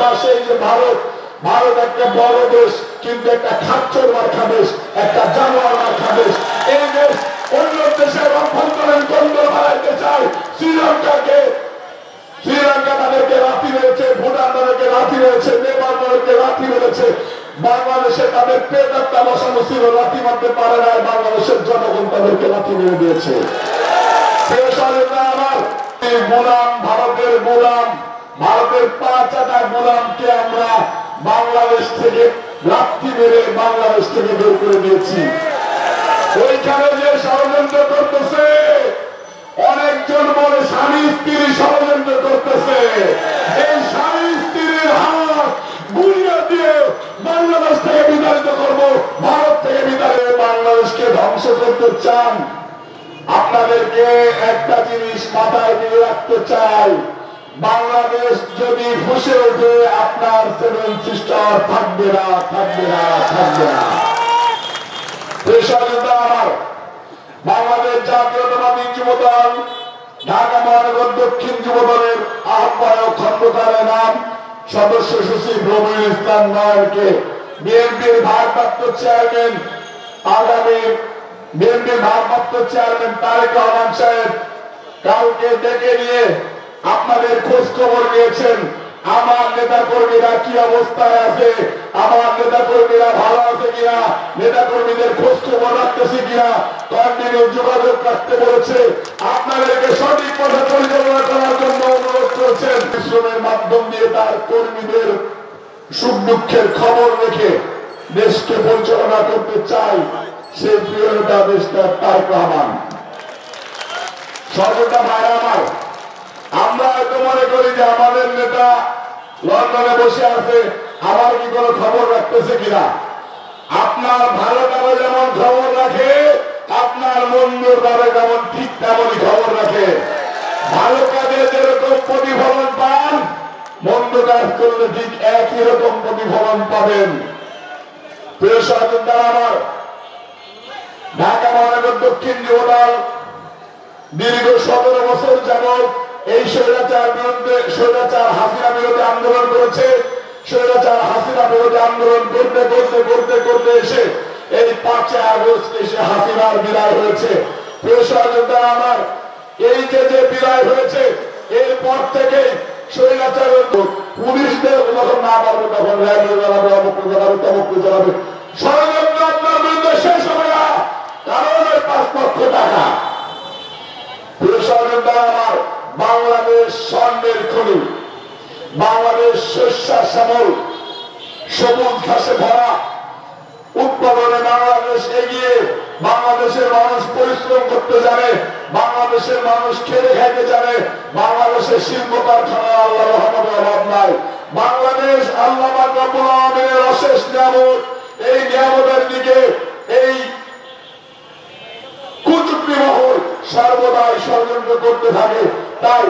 পাশে যে ভারত ভারত একটা বড় দেশ, কিন্তু একটা খাচ্চর মার্খা দেশ, একটা জানোয়ার মার্খা দেশ। এই দেশ অন্য দেশের অভ্যন্তরীণ দ্বন্দ্ব বাড়াইতে চায় শ্রীলঙ্কাকে। শ্রীলঙ্কা তাদেরকে রাতি মেরেছে ভুটান তাদেরকে রাতি মেরেছে, নেপাল তাদেরকে রাতি মেরেছে। বাংলাদেশে তাদের পেট বসানো ছিল রাতি মারতে পারে না বাংলাদেশের জনগণ তাদেরকে রাতি মেরে দিয়েছে। আমার গোলাম, ভারতের গোলাম ভারতের পাঁচ আটা গোলামকে আমরা বাংলাদেশ থেকে রাত্রি মেরে বাংলাদেশ থেকে বের করে দিয়েছি। ওইখানে যে ষড়যন্ত্র করতেছে, অনেকজন বলে স্বামী স্ত্রী ষড়যন্ত্র করতেছে। এই স্বামী স্ত্রীর হাত গুলিয়ে দিয়ে বাংলাদেশ থেকে বিতাড়িত করব, ভারত থেকে বিতাড়িত বাংলাদেশকে ধ্বংস করতে চান। আপনাদেরকে একটা জিনিস মাথায় দিয়ে রাখতে চাই। বাংলাদেশ যদি ফুসে ওঠে, আপনার সেভেন সিস্টার থাকবে না থাকবে না থাকবে না। বাংলাদেশ জাতীয়তাবাদী যুবদল, ঢাকা মহানগর দক্ষিণ যুবদলের আহ্বায়ক খন্দকারের নাম, সদস্য সচিব রবিউল ইসলাম নয়নকে বিএনপির ভারপ্রাপ্ত চেয়ারম্যান আগামী বিএনপির ভারপ্রাপ্ত চেয়ারম্যান তারেক রহমান সাহেব, কাউকে ডেকে নিয়ে আপনাদের খোঁজ খবর নিয়েছেন। আমার নেতা কর্মীরা কি অবস্থায় আছে? আমার নেতা কর্মীরা ভালো আছে কিনা? নেতা কর্মীদের খোঁজ খবর রাখতেছে কিনা? কন্টিনিউ যোগাযোগ রাখতে বলেছে। আপনাদেরকে সঠিক পথে পরিচালনা করার জন্য অনুরোধ করেছেন। শ্রমের মাধ্যম দিয়ে তার কর্মীদের সুখ দুঃখের খবর রেখে দেশকে পরিচালনা করতে চাই সেই প্রিয়তা দেশটা তারেক রহমান। সর্বদা ভাই আমার আমরা হয়তো মনে করি যে আমাদের নেতা লন্ডনে বসে আছে আমার কি কোনো খবর রাখতেছে কিনা? আপনার ভালো কারও যেমন খবর রাখে, আপনার মন্দির কারও যেমন ঠিক তেমনই খবর রাখে। ভালো কাজে যেরকম প্রতিফলন পান, মন্দ কাজ করলে ঠিক একই রকম প্রতিফলন পাবেন। আমার, ঢাকা মহানগর দক্ষিণ যুবদল দীর্ঘ সতেরো বছর যাবৎ এই স্বৈরাচার বিরুদ্ধে স্বৈরাচার হাসিনা বিরোধী আন্দোলন করেছে। স্বৈরাচার হাসিনা বিরোধী আন্দোলন করতে করতে করতে করতে এসে এই পাঁচে আগস্ট এসে হাসিনার বিদায় হয়েছে। আমার, এই যে যে বিদায় হয়েছে, এরপর থেকে স্বৈরাচারের পুলিশদের বাংলাদেশ স্বর্ণের খনি, বাংলাদেশ শস্যার শ্যামল সবুজ ঘাসে ভরা, উৎপাদনে বাংলাদেশ এগিয়ে, বাংলাদেশের মানুষ পরিশ্রম করতে জানে, বাংলাদেশের মানুষ খেলে খাইতে জানে, বাংলাদেশের শিল্প কারখানা আল্লাহ রহমতের অভাব নাই। বাংলাদেশ আল্লাহ আলমিনের অশেষ নিয়ামত, এই নিয়ামতের দিকে, এই কুচুক্তি মহল সর্বদাই ষড়যন্ত্র করতে থাকে। তাই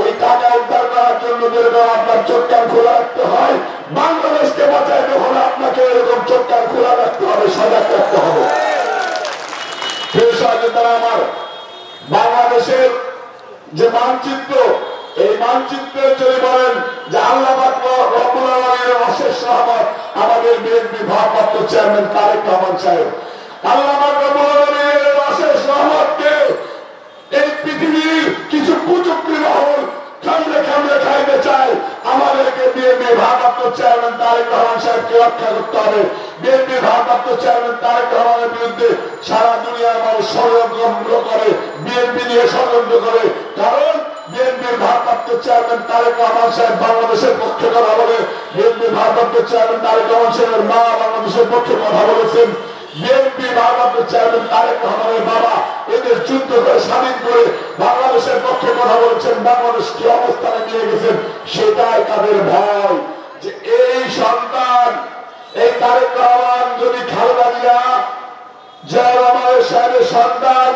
ওই টাকা উদ্ধার করার জন্য যেরকম আপনার চোখ কান খোলা রাখতে হয়। বাংলাদেশকে বাঁচাইতে হলে আপনাকে এরকম চোখ কান খোলা রাখতে হবে সজাগ রাখতে হবে। বাংলাদেশের যে মানচিত্র, এই আল্লাহ অশেষ আমাদের বিএনপি ভারপ্রাপ্ত চেয়ারম্যান তারেক রহমান সাহেব। আল্লাহ রব্বুল আলমীর অশেষ রহমতকে এই পৃথিবীর কিছু বাংলাদেশের পক্ষে কথা বলে। বিএনপির ভারপ্রাপ্ত চেয়ারম্যান বাংলাদেশের পক্ষে কথা বলেছেন। বিএনপি ভারপ্রাপ্ত চেয়ারম্যান বাবা এদের যুদ্ধ করে স্বাধীন করে বাংলাদেশের পক্ষে কথা বাংলাদেশ কি অবস্থানে নিয়ে গেছেন সেটাই তাদের ভয় যে এই সন্তান, এই তারেক রহমান যদি খালেদা জিয়া জিয়া সাহেবের সন্তান,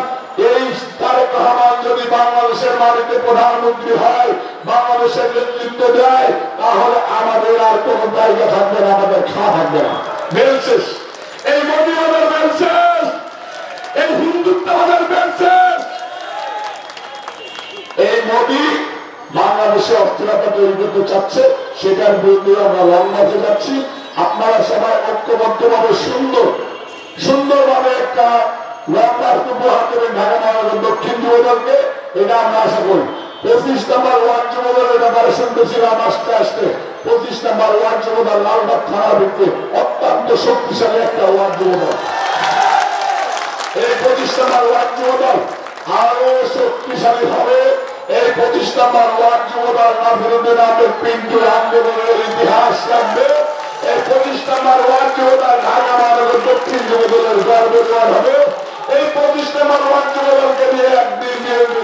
এই তারেক রহমান যদি বাংলাদেশের মাটিতে প্রধানমন্ত্রী হয়, বাংলাদেশের নেতৃত্ব দেয়, তাহলে আমাদের আর কোন জায়গা থাকবে না, আমাদের খাওয়া থাকবে না। এই মোদী অস্থিরতা তৈরি করতে চাচ্ছে, সেটার বিরুদ্ধে আমরা লড়াতে যাচ্ছি। আপনারা সবাই ঐক্যবদ্ধভাবে সুন্দর, সুন্দরভাবে একটা পঁচিশ অত্যন্ত শক্তিশালী একটা ওয়ার্ড এই পঁচিশ শক্তিশালী হবে। এই নম্বর ওয়ার্ড যুবদল নাফিরুদ্দিন আহমেদ পিন্টু আন্দোলনের ইতিহাস রাখবে এই নম্বর ওয়ার্ড যুবদল ঢাকা মহানগর দক্ষিণ যুবদলের ওয়ার্ড হবে। এই নম্বর ওয়ার্ড যুবদলকে নিয়ে একদিন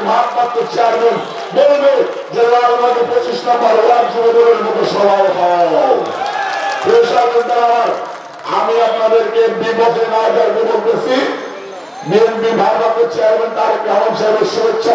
ভারপ্রাপ্ত চেয়ারম্যান বলবে যে আমাকে পঁচিশ নম্বর যুবদলের মতো সভাও আমার, আমি আপনাদেরকে বিপদে না যাবে বলতেছি। বিএনপি ভারপ্রাপ্ত চেয়ারম্যান তারেক রহমান সাহেবের শুভেচ্ছা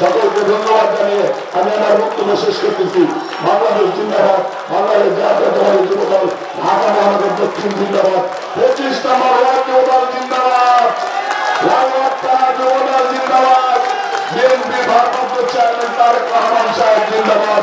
সকলকে ধন্যবাদ জানিয়ে আমি আমার বক্তব্য শেষ করতেছি। বাংলাদেশ জিন্দাবাদ। বাংলাদেশ জাতীয়তাবাদী যুব দল ঢাকা মহানগর দক্ষিণ জিন্দাবাদ। পঁচিশ নম্বর ওয়ার্ড যুব জিন্দাবাদ। লালবাগা যুব দল জিন্দাবাদ। বিএনপি ভারপ্রাপ্ত চেয়ারম্যান তারেক রহমান সাহেব জিন্দাবাদ।